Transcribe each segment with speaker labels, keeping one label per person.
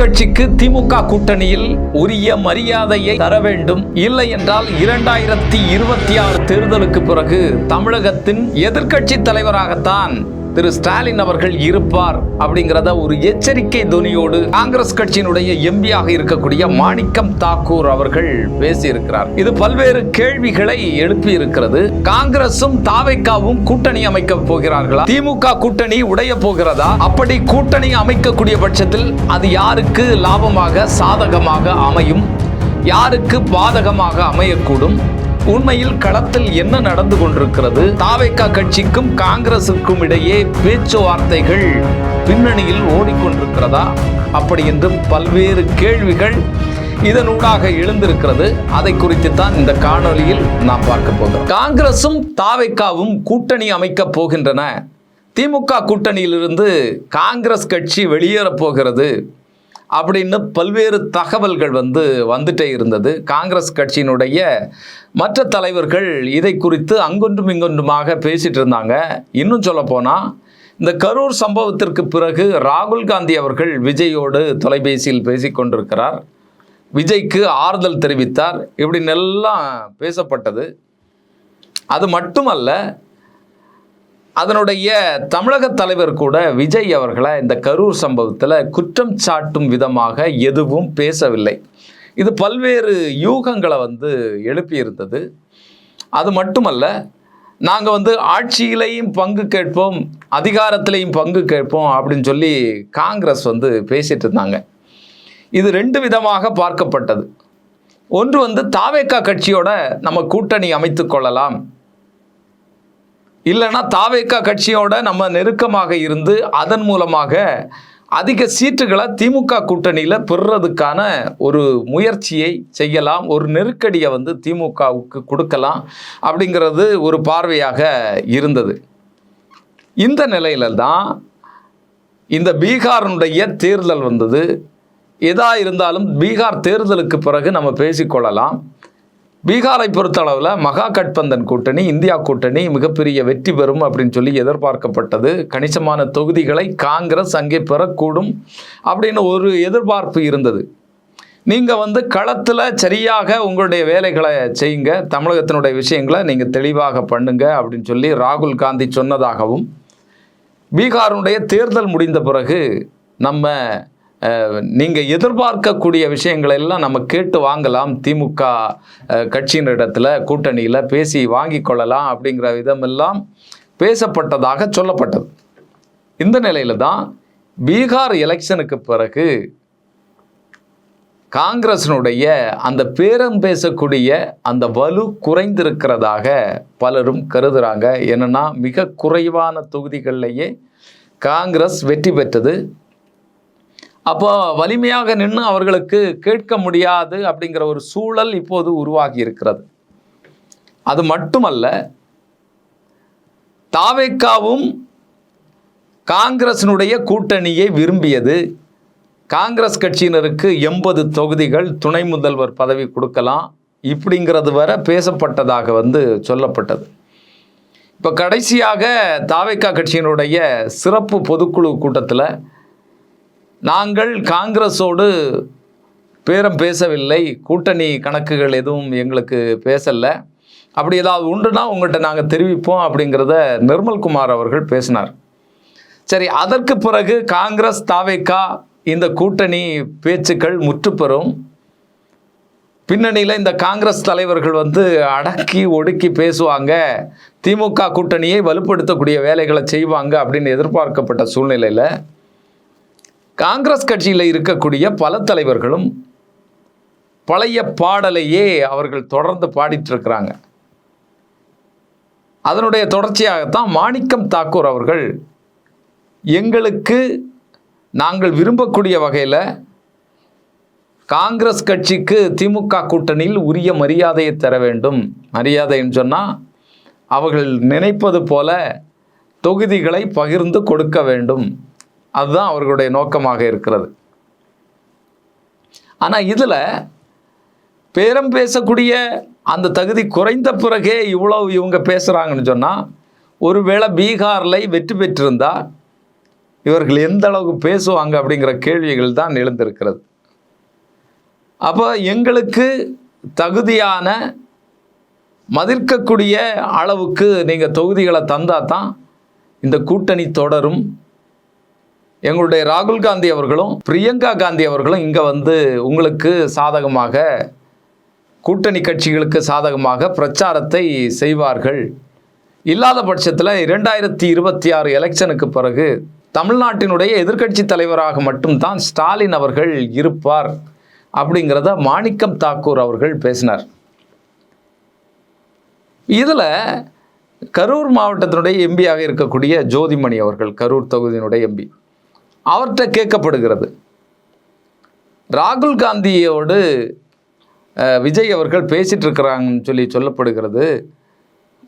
Speaker 1: கட்சிக்கு திமுக கூட்டணியில் உரிய மரியாதையை தர வேண்டும். இல்லை என்றால் இரண்டாயிரத்தி இருபத்தி ஆறு தேர்தலுக்கு பிறகு தமிழகத்தின் எதிர்க்கட்சி தலைவராகத்தான் திரு ஸ்டாலின் அவர்கள் இருப்பார் அப்படிங்கிறத ஒரு எச்சரிக்கை துணியோடு காங்கிரஸ் கட்சியினுடைய எம்பியாக இருக்கக்கூடிய மாணிக்கம் தாக்கூர் அவர்கள் பேசியிருக்கிறார். இது பல்வேறு கேள்விகளை எழுப்பி இருக்கிறது காங்கிரசும் தாவைக்காவும் கூட்டணி அமைக்க போகிறார்களா? திமுக கூட்டணி உடைய போகிறதா? அப்படி கூட்டணி அமைக்கக்கூடிய பட்சத்தில் அது யாருக்கு லாபமாக சாதகமாக அமையும்? யாருக்கு பாதகமாக அமையக்கூடும்? உண்மையில் களத்தில் என்ன நடந்து கொண்டிருக்கிறது? தாவேக்கா கட்சிக்கும் காங்கிரசுக்கும் இடையே பேச்சுவார்த்தைகள் பின்னணியில் ஓடிக்கொண்டிருக்கிறதா? அப்படி என்று பல்வேறு கேள்விகள் இதனூடாக எழுந்திருக்கிறது. அதை குறித்து தான் இந்த காணொலியில் நாம் பார்க்க போகிறோம். காங்கிரசும் தாவேக்காவும் கூட்டணி அமைக்கப் போகின்றன. திமுக கூட்டணியிலிருந்து காங்கிரஸ் கட்சி வெளியேறப் போகிறது. அப்படின்னு பல்வேறு தகவல்கள் வந்து வந்துட்டே இருந்தது. காங்கிரஸ் கட்சியினுடைய மற்ற தலைவர்கள் இதை குறித்து அங்கொன்றும் இங்கொன்றுமாக பேசிட்டு இருந்தாங்க. இன்னும் சொல்லப்போனால் இந்த கரூர் சம்பவத்திற்கு பிறகு ராகுல் காந்தி அவர்கள் விஜயோடு தொலைபேசியில் பேசிக்கொண்டிருக்கிறார் விஜய்க்கு ஆறுதல் தெரிவித்தார். இப்படின்னு எல்லாம் பேசப்பட்டது. அது மட்டுமல்ல அதனுடைய தமிழக தலைவர் கூட விஜய் அவர்களை இந்த கரூர் சம்பவத்தில் குற்றம் சாட்டும் விதமாக எதுவும் பேசவில்லை. இது பல்வேறு யூகங்களை வந்து எழுப்பியிருந்தது. அது மட்டுமல்ல நாங்கள் வந்து ஆட்சியிலையும் பங்கு கேட்போம் அதிகாரத்திலையும் பங்கு கேட்போம் அப்படின்னு சொல்லி காங்கிரஸ் வந்து பேசிட்டு இருந்தாங்க. இது ரெண்டு விதமாக பார்க்கப்பட்டது. ஒன்று வந்து தாவேக்கா கட்சியோட நம்ம கூட்டணி அமைத்து கொள்ளலாம். இல்லைன்னா தாவேக்கா கட்சியோட நம்ம நெருக்கமாக இருந்து அதன் மூலமாக அதிக சீட்டுகளை திமுக கூட்டணியில் பெறுறதுக்கான ஒரு முயற்சியை செய்யலாம். ஒரு நெருக்கடியை வந்து திமுகவுக்கு கொடுக்கலாம் அப்படிங்கிறது ஒரு பார்வையாக இருந்தது. இந்த நிலையில தான் இந்த பீகாரினுடைய தேர்தல் வந்தது. எதா இருந்தாலும் பீகார் தேர்தலுக்கு பிறகு நம்ம பேசிக்கொள்ளலாம். பீகாரை பொறுத்தளவில் மகா கட்பந்தன் கூட்டணி இந்தியா கூட்டணி மிகப்பெரிய வெற்றி பெறும் அப்படின்னு சொல்லி எதிர்பார்க்கப்பட்டது. கணிசமான தொகுதிகளை காங்கிரஸ் அங்கே பெறக்கூடும் அப்படின்னு ஒரு எதிர்பார்ப்பு இருந்தது. நீங்கள் வந்து களத்தில் சரியாக உங்களுடைய வேலைகளை செய்யுங்க தமிழகத்தினுடைய விஷயங்களை நீங்கள் தெளிவாக பண்ணுங்க அப்படின்னு சொல்லி ராகுல் காந்தி சொன்னதாகவும் பீகாருடைய தேர்தல் முடிந்த பிறகு நம்ம நீங்கள் எதிர்பார்க்கக்கூடிய விஷயங்களை எல்லாம் நம்ம கேட்டு வாங்கலாம். திமுக கட்சியினிடத்தில் கூட்டணியில் பேசி வாங்கி கொள்ளலாம் அப்படிங்கிற விதமெல்லாம் பேசப்பட்டதாக சொல்லப்பட்டது. இந்த நிலையில் தான் பீகார் எலெக்ஷனுக்கு பிறகு காங்கிரஸினுடைய அந்த பேரம் பேசக்கூடிய அந்த வலு குறைந்திருக்கிறதாக பலரும் கருதுகிறாங்க என்னென்னா மிக குறைவான தொகுதிகளிலேயே காங்கிரஸ் வெற்றி பெற்றது. அப்போ வலிமையாக நின்று அவர்களுக்கு கேட்க முடியாது அப்படிங்கிற ஒரு சூழல் இப்போது உருவாகி இருக்கிறது. அது மட்டுமல்ல தாவேக்காவும் காங்கிரசினுடைய கூட்டணியை விரும்பியது. காங்கிரஸ் கட்சியினருக்கு எண்பது தொகுதிகள் துணை முதல்வர் பதவி கொடுக்கலாம். இப்படிங்கிறது வர பேசப்பட்டதாக வந்து சொல்லப்பட்டது. இப்போ கடைசியாக தாவேக்கா கட்சியினுடைய சிறப்பு பொதுக்குழு கூட்டத்தில் நாங்கள் காங்கிரஸோடு பேரம் பேசவில்லை கூட்டணி கணக்குகள் எதுவும் எங்களுக்கு பேசலை. அப்படி ஏதாவது உண்டுனா உங்கள்கிட்ட நாங்கள் தெரிவிப்போம் அப்படிங்கிறத நிர்மல்குமார் அவர்கள் பேசினார். சரி அதற்கு பிறகு காங்கிரஸ் தாவேக்கா இந்த கூட்டணி பேச்சுக்கள் முற்றுப்பெறும். பின்னணியில் இந்த காங்கிரஸ் தலைவர்கள் வந்து அடக்கி ஒடுக்கி பேசுவாங்க. திமுக கூட்டணியை வலுப்படுத்தக்கூடிய வேலைகளை செய்வாங்க அப்படின்னு எதிர்பார்க்கப்பட்ட சூழ்நிலையில் காங்கிரஸ் கட்சியில் இருக்கக்கூடிய பல தலைவர்களும் பழைய பாடலையே அவர்கள் தொடர்ந்து பாடிட்டு இருக்கிறாங்க அதனுடைய தொடர்ச்சியாகத்தான் மாணிக்கம் தாக்கூர் அவர்கள் எங்களுக்கு நாங்கள் விரும்பக்கூடிய வகையில் காங்கிரஸ் கட்சிக்கு திமுக கூட்டணியில் உரிய மரியாதையை தர வேண்டும். மரியாதைன்னு சொன்னால் அவர்கள் நினைப்பது போல தொகுதிகளை பகிர்ந்து கொடுக்க வேண்டும். அதுதான் அவர்களுடைய நோக்கமாக இருக்கிறது. ஆனால் இதில் பேரம் பேசக்கூடிய அந்த தகுதி குறைந்த பிறகே இவ்வளவு இவங்க பேசுகிறாங்கன்னு சொன்னால் ஒருவேளை பீகாரில் வெற்றி பெற்றிருந்தா இவர்கள் எந்த அளவுக்கு பேசுவாங்க அப்படிங்கிற கேள்விகள் தான் எழுந்திருக்கிறது. அப்போ எங்களுக்கு தகுதியான மதிர்க்கக்கூடிய அளவுக்கு நீங்கள் தொகுதிகளை தந்தால் தான் இந்த கூட்டணி தொடரும். எங்களுடைய ராகுல் காந்தி அவர்களும் பிரியங்கா காந்தி அவர்களும் இங்கே வந்து உங்களுக்கு சாதகமாக கூட்டணி கட்சிகளுக்கு சாதகமாக பிரச்சாரத்தை செய்வார்கள். இல்லாத பட்சத்தில் இரண்டாயிரத்தி இருபத்தி ஆறு எலெக்ஷனுக்கு பிறகு தமிழ்நாட்டினுடைய எதிர்க்கட்சி தலைவராக மட்டும்தான் ஸ்டாலின் அவர்கள் இருப்பார் அப்படிங்கிறத மாணிக்கம் தாக்கூர் அவர்கள் பேசினார். இதில் கரூர் மாவட்டத்தினுடைய எம்பியாக இருக்கக்கூடிய ஜோதிமணி அவர்கள் கரூர் தொகுதியினுடைய எம்பி. அவர்கிட்ட கேட்கப்படுகிறது. ராகுல் காந்தியோடு விஜய் அவர்கள் பேசிட்டு இருக்கிறாங்கன்னு சொல்லி சொல்லப்படுகிறது.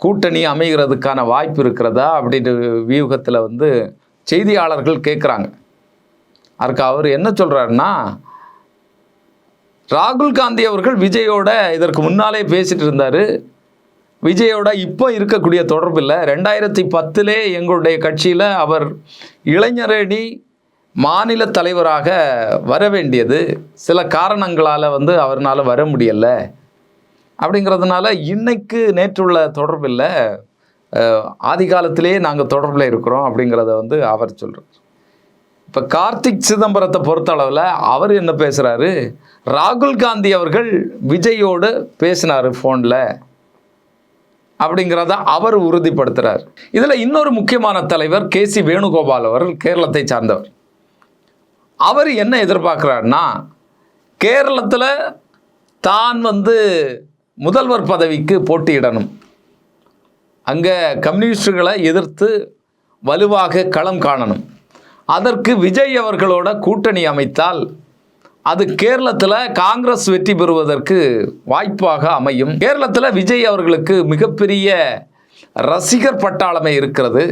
Speaker 1: கூட்டணி அமைகிறதுக்கான வாய்ப்பு இருக்கிறதா அப்படின்ற வியூகத்தில் வந்து செய்தியாளர்கள் கேட்குறாங்க அதுக்கு அவர் என்ன சொல்கிறாருன்னா ராகுல் காந்தி அவர்கள் விஜயோட இதற்கு முன்னாலே பேசிட்டு இருந்தார். விஜயோட இப்போ இருக்கக்கூடிய தொடர்பு இல்லை ரெண்டாயிரத்தி பத்திலே எங்களுடைய கட்சியில் அவர் இளைஞரணி மாநில தலைவராக வர வேண்டியது சில காரணங்களால் வந்து அவர்னால வர முடியலை. அப்படிங்கிறதுனால இன்னைக்கு நேற்றுள்ள தொடர்பு இல்லை ஆதி நாங்கள் தொடர்பில் இருக்கிறோம் அப்படிங்கிறத வந்து அவர் சொல்கிறார் இப்போ கார்த்திக் சிதம்பரத்தை பொறுத்தளவில் அவர் என்ன பேசுகிறாரு ராகுல் காந்தி அவர்கள் விஜயோடு பேசினார் ஃபோனில் அப்படிங்கிறத அவர் உறுதிப்படுத்துகிறார் இதில் இன்னொரு முக்கியமான தலைவர் கே சி வேணுகோபால் அவர்கள் கேரளத்தை சார்ந்தவர். அவர் என்ன எதிர்பார்க்குறாருன்னா கேரளத்தில் தான் வந்து முதல்வர் பதவிக்கு போட்டியிடணும். அங்கே கம்யூனிஸ்டுகளை எதிர்த்து வலுவாக களம் காணணும். அதற்கு விஜய் அவர்களோட கூட்டணி அமைத்தால் அது கேரளத்தில் காங்கிரஸ் வெற்றி பெறுவதற்கு வாய்ப்பாக அமையும். கேரளத்தில் விஜய் அவர்களுக்கு மிகப்பெரிய ரசிகர் பட்டாளமே இருக்கிறது.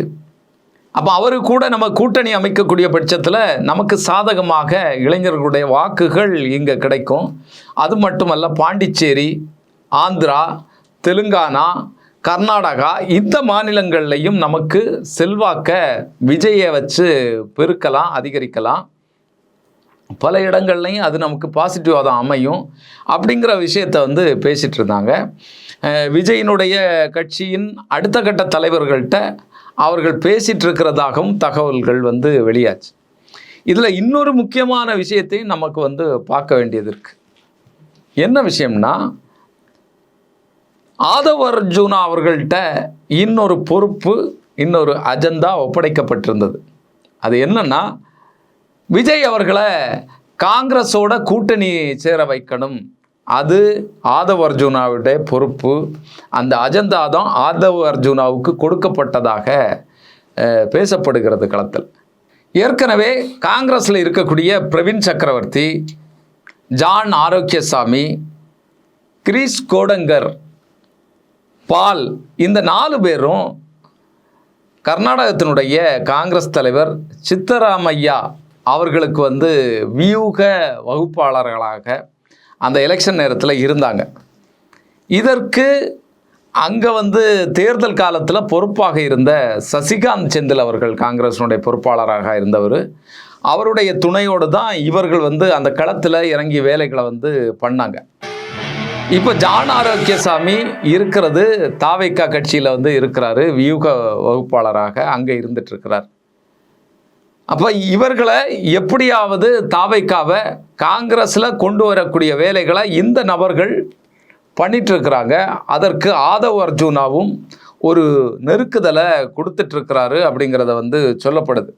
Speaker 1: அப்போ அவரு கூட நம்ம கூட்டணி அமைக்கக்கூடிய பட்சத்தில் நமக்கு சாதகமாக இளைஞர்களுடைய வாக்குகள் இங்கே கிடைக்கும். அது மட்டுமல்ல பாண்டிச்சேரி ஆந்திரா தெலுங்கானா கர்நாடகா இந்த மாநிலங்கள்லையும் நமக்கு செல்வாக்க விஜயை வச்சு பெருக்கலாம் அதிகரிக்கலாம். பல இடங்கள்லையும் அது நமக்கு பாசிட்டிவாக தான் அமையும். அப்படிங்கிற விஷயத்தை வந்து பேசிகிட்டு இருந்தாங்க. விஜயினுடைய கட்சியின் அடுத்த கட்ட தலைவர்கள்ட்ட அவர்கள் பேசிட்டு இருக்கிறதாகவும் தகவல்கள் வந்து வெளியாச்சு. இதில் இன்னொரு முக்கியமான விஷயத்தையும் நமக்கு வந்து பார்க்க வேண்டியது இருக்குது என்ன விஷயம்னா ஆதவ அர்ஜுனா அவர்கள்ட்ட இன்னொரு பொறுப்பு இன்னொரு அஜெண்டா ஒப்படைக்கப்பட்டிருந்தது. அது என்னன்னா விஜய் அவர்களை காங்கிரஸோட கூட்டணி சேர வைக்கணும். அது ஆதவ அர்ஜுனாவுடைய பொறுப்பு. அந்த அஜந்தாதம் தான் அர்ஜுனாவுக்கு கொடுக்கப்பட்டதாக பேசப்படுகிறது களத்தில். ஏற்கனவே காங்கிரஸில் இருக்கக்கூடிய பிரவீன் சக்கரவர்த்தி ஜான் ஆரோக்கியசாமி கிரீஸ் கோடங்கர் பால் இந்த நாலு பேரும் கர்நாடகத்தினுடைய காங்கிரஸ் தலைவர் சித்தராமையா அவர்களுக்கு வந்து வியூக வகுப்பாளர்களாக அந்த எலெக்ஷன் நேரத்தில் இருந்தாங்க. இதற்கு அங்கே வந்து தேர்தல் காலத்தில் பொறுப்பாக இருந்த சசிகாந்த் செந்தில் அவர்கள் காங்கிரஸினுடைய பொறுப்பாளராக இருந்தவர். அவருடைய துணையோடு தான் இவர்கள் வந்து அந்த களத்தில் இறங்கி வேலைகளை வந்து பண்ணாங்க. இப்போ ஜான் ஆரோக்கியசாமி இருக்கிறது தாவைக்கா கட்சியில் வந்து இருக்கிறாரு வியூக வகுப்பாளராக அங்கே இருந்துட்டு இருக்கிறார். அப்போ இவர்களை எப்படியாவது தாவைக்காவை காங்கிரஸில் கொண்டு வரக்கூடிய வேலைகளை இந்த நபர்கள் பண்ணிட்டுருக்கிறாங்க. அதற்கு ஆதவ் அர்ஜுனாவும் ஒரு நெருக்குதலை கொடுத்துட்ருக்கிறாரு அப்படிங்கிறத வந்து சொல்லப்படுது.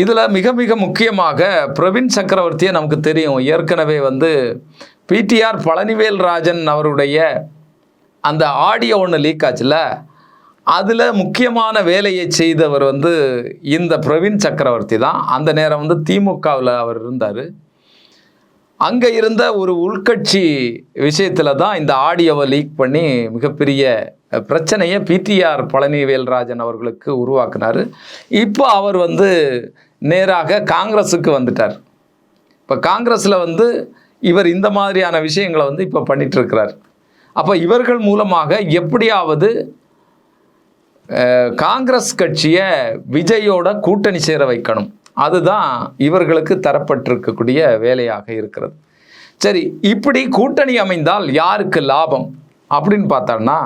Speaker 1: இதில் மிக மிக முக்கியமாக பிரவீன் சக்கரவர்த்தியை நமக்கு தெரியும். ஏற்கனவே வந்து பிடிஆர் பழனிவேல் ராஜன் அவருடைய அந்த ஆடியோ ஒன்று லீக் ஆச்சுல அதில் முக்கியமான வேலையை செய்தவர் வந்து இந்த பிரவீன் சக்கரவர்த்தி தான். அந்த நேரம் வந்து திமுகவில் அவர் இருந்தார். அங்கே இருந்த ஒரு உள்கட்சி விஷயத்தில் தான் இந்த ஆடியோவை லீக் பண்ணி மிகப்பெரிய பிரச்சனையை பிடிஆர் பழனிவேல்ராஜன் அவர்களுக்கு உருவாக்குனார். இப்போ அவர் வந்து நேராக காங்கிரஸுக்கு வந்துட்டார். இப்போ காங்கிரஸில் வந்து இவர் இந்த மாதிரியான விஷயங்களை வந்து இப்போ பண்ணிகிட்ருக்கிறார் அப்போ இவர்கள் மூலமாக எப்படியாவது காங்கிரஸ் கட்சியை விஜயோட கூட்டணி சேர வைக்கணும். அதுதான் இவர்களுக்கு தரப்பட்டிருக்கக்கூடிய வேலையாக இருக்கிறது. சரி இப்படி கூட்டணி அமைந்தால் யாருக்கு லாபம்? அப்படின்னு பார்த்தோம்னா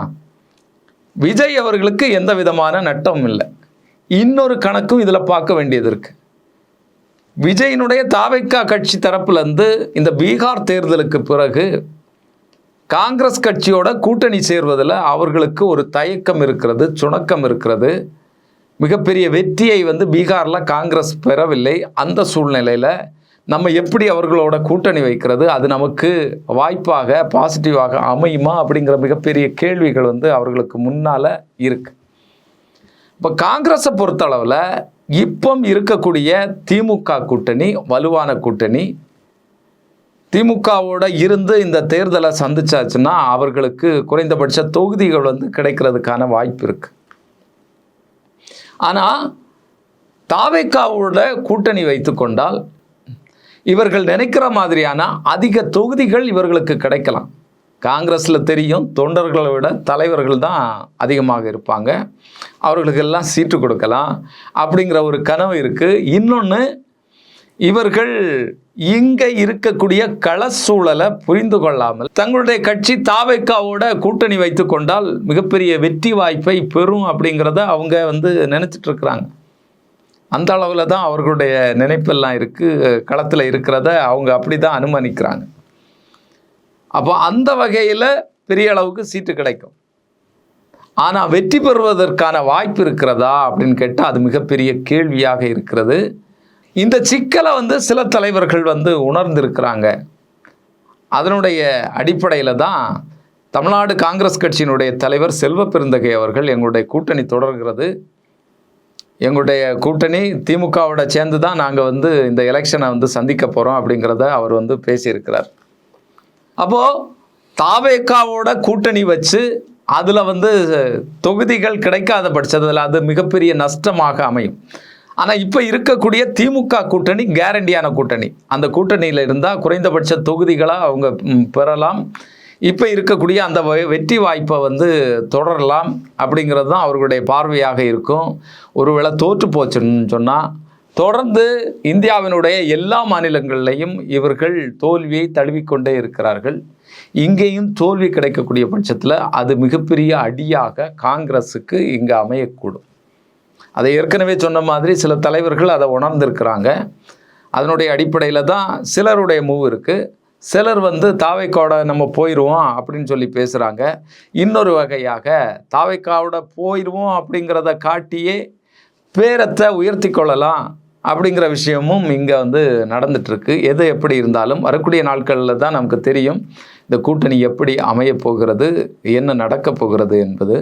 Speaker 1: விஜய் அவர்களுக்கு எந்த விதமான நட்டமும் இல்லை. இன்னொரு கணக்கும் இதில் பார்க்க வேண்டியது இருக்கு. விஜயினுடைய தாவைக்கா கட்சி தரப்புலேருந்து இந்த பீகார் தேர்தலுக்கு பிறகு காங்கிரஸ் கட்சியோட கூட்டணி சேர்வதில் அவர்களுக்கு ஒரு தயக்கம் இருக்கிறது சுணக்கம் இருக்கிறது. மிகப்பெரிய வெற்றியை வந்து பீகாரில் காங்கிரஸ் பெறவில்லை. அந்த சூழ்நிலையில் நம்ம எப்படி அவர்களோட கூட்டணி வைக்கிறது? அது நமக்கு வாய்ப்பாக பாசிட்டிவாக அமையுமா? அப்படிங்கிற மிகப்பெரிய கேள்விகள் வந்து அவர்களுக்கு முன்னால் இருக்கு. இப்போ காங்கிரஸை பொறுத்தளவில் இப்போ இருக்கக்கூடிய திமுக கூட்டணி வலுவான கூட்டணி திமுகவோட இருந்து இந்த தேர்தலை சந்திச்சாச்சுன்னா அவர்களுக்கு குறைந்தபட்ச தொகுதிகள் வந்து கிடைக்கிறதுக்கான வாய்ப்பு இருக்கு. ஆனால் தாவேக்காவோட கூட்டணி வைத்து கொண்டால் இவர்கள் நினைக்கிற மாதிரியான அதிக தொகுதிகள் இவர்களுக்கு கிடைக்கலாம். காங்கிரஸில் தெரியும் தொண்டர்களை விட தலைவர்கள் தான் அதிகமாக இருப்பாங்க. அவர்களுக்கெல்லாம் சீட்டு கொடுக்கலாம். அப்படிங்கிற ஒரு கனவு இருக்குது இன்னொன்று இவர்கள் இங்கே இருக்கக்கூடிய கள சூழலை புரிந்து கொள்ளாமல் தங்களுடைய கட்சி தாவைக்காவோட கூட்டணி வைத்து கொண்டால் மிகப்பெரிய வெற்றி வாய்ப்பை பெறும் அப்படிங்கிறத அவங்க வந்து நினைச்சிட்டு இருக்கிறாங்க. அந்த அளவில் தான் அவர்களுடைய நினைப்பெல்லாம் இருக்குது களத்தில் இருக்கிறத அவங்க அப்படி தான் அனுமானிக்கிறாங்க. அப்போ அந்த வகையில் பெரிய அளவுக்கு சீட்டு கிடைக்கும். ஆனால் வெற்றி பெறுவதற்கான வாய்ப்பு இருக்கிறதா அப்படின்னு கேட்டால் அது மிகப்பெரிய கேள்வியாக இருக்கிறது. இந்த சிக்கலை வந்து சில தலைவர்கள் வந்து உணர்ந்திருக்கிறாங்க. அதனுடைய அடிப்படையில் தான் தமிழ்நாடு காங்கிரஸ் கட்சியினுடைய தலைவர் செல்வ பெருந்தகை அவர்கள் எங்களுடைய கூட்டணி தொடர்கிறது. எங்களுடைய கூட்டணி திமுகவோட சேர்ந்து தான் நாங்கள் வந்து இந்த எலெக்ஷனை வந்து சந்திக்க போகிறோம் அப்படிங்கிறத அவர் வந்து பேசியிருக்கிறார். அப்போது தாவேக்காவோட கூட்டணி வச்சு அதில் வந்து தொகுதிகள் கிடைக்காத பட்சத்தில் அது மிகப்பெரிய நஷ்டமாக அமையும். ஆனால் இப்போ இருக்கக்கூடிய திமுக கூட்டணி கேரண்டியான கூட்டணி. அந்த கூட்டணியில் இருந்தால் குறைந்தபட்ச தொகுதிகளாக அவங்க பெறலாம். இப்போ இருக்கக்கூடிய அந்த வெற்றி வாய்ப்பை வந்து தொடரலாம் அப்படிங்கிறது தான் அவர்களுடைய பார்வையாக இருக்கும். ஒருவேளை தோற்று போச்சுன்னு சொன்னால் தொடர்ந்து இந்தியாவினுடைய எல்லா மாநிலங்களிலையும் இவர்கள் தோல்வியை தழுவிக்கொண்டே இருக்கிறார்கள். இங்கேயும் தோல்வி கிடைக்கக்கூடிய பட்சத்தில் அது மிகப்பெரிய அடியாக காங்கிரஸுக்கு இங்கே அமையக்கூடும். அதை ஏற்கனவே சொன்ன மாதிரி சில தலைவர்கள் அதை உணர்ந்திருக்கிறாங்க. அதனுடைய அடிப்படையில் தான் சிலருடைய மூவ் இருக்குது சிலர் வந்து தாவைக்காவோட நம்ம போயிடுவோம் அப்படின்னு சொல்லி பேசுகிறாங்க இன்னொரு வகையாக தாவைக்காவோட போயிடுவோம் அப்படிங்கிறத காட்டியே பேரத்தை உயர்த்தி கொள்ளலாம் அப்படிங்கிற விஷயமும் இங்கே வந்து நடந்துட்டுருக்கு. எது எப்படி இருந்தாலும் வரக்கூடிய நாட்களில் தான் நமக்கு தெரியும். இந்த கூட்டணி எப்படி அமையப் போகிறது என்ன நடக்கப் போகிறது என்பது.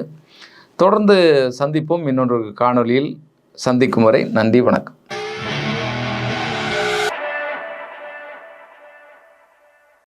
Speaker 1: தொடர்ந்து சந்திப்போம். இன்னொரு காணொலியில் சந்திக்கும் வரை நன்றி வணக்கம்.